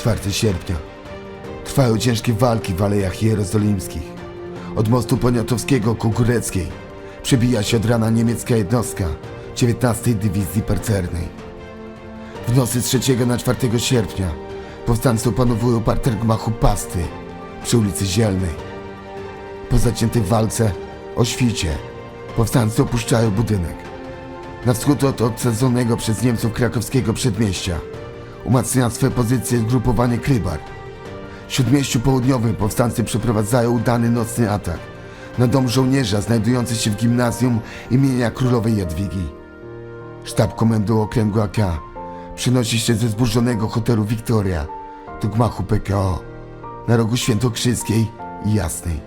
Czwarty sierpnia. Trwają ciężkie walki w Alejach Jerozolimskich. Od mostu Poniatowskiego ku Góreckiej przebija się od rana niemiecka jednostka 19 Dywizji Pancernej. W nocy z 3 na 4 sierpnia powstańcy opanowują parter gmachu Pasty przy ulicy Zielnej. Po zaciętej walce o świcie powstańcy opuszczają budynek. Na wschód od obsadzonego przez Niemców krakowskiego przedmieścia umacnia swe pozycje zgrupowanie Krybar. W śródmieściu południowym powstańcy przeprowadzają udany nocny atak na dom żołnierza znajdujący się w gimnazjum imienia królowej Jadwigi. Sztab komendu okręgu AK przenosi się ze zburzonego hotelu Victoria do gmachu PKO na rogu Świętokrzyskiej i Jasnej.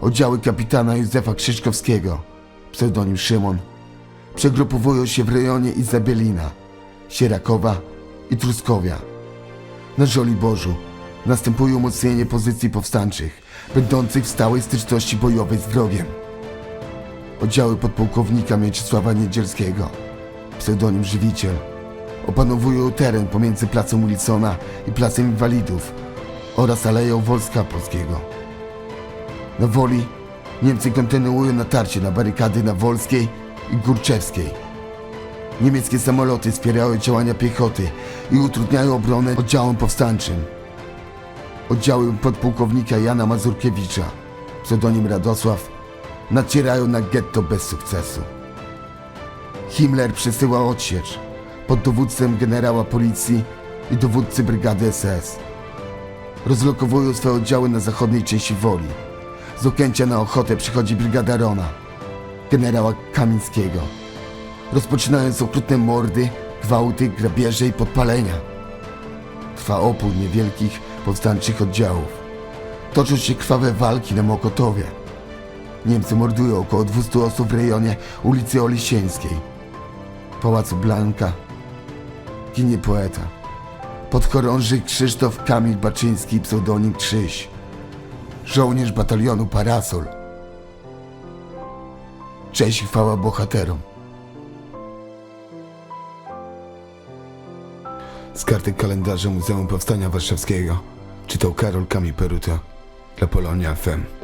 Oddziały kapitana Józefa Krzyżkowskiego, pseudonim Szymon, przegrupowują się w rejonie Izabelina, Sierakowa i Truskowia. Na Żoliborzu następuje umocnienie pozycji powstańczych, będących w stałej styczności bojowej z wrogiem. Oddziały podpułkownika Mieczysława Niedzielskiego, pseudonim Żywiciel, opanowują teren pomiędzy placem Wilsona i placem Inwalidów oraz Aleją Wolska Polskiego. Na Woli Niemcy kontynuują natarcie na barykady na Wolskiej i Górczewskiej. Niemieckie samoloty wspierały działania piechoty i utrudniają obronę oddziałom powstańczym. Oddziały podpułkownika Jana Mazurkiewicza, pseudonim Radosław, nacierają na getto bez sukcesu. Himmler przesyła odsiecz pod dowództwem generała policji i dowódcy brygady SS. Rozlokowują swe oddziały na zachodniej części Woli. Z Okęcia na ochotę przychodzi brygada Rona, generała Kamińskiego rozpoczynając okrutne mordy, gwałty, grabieże i podpalenia. Trwa opór niewielkich powstańczych oddziałów. Toczą się krwawe walki na Mokotowie. Niemcy mordują około 200 osób w rejonie ulicy Olisieńskiej. Pałacu Blanka ginie poeta. Podchorążyk Krzysztof Kamil Baczyński, pseudonim Krzyś. Żołnierz batalionu Parasol. Cześć i chwała bohaterom. Z karty kalendarza Muzeum Powstania Warszawskiego czytał Karol Kami Peruta dla Polonia FM.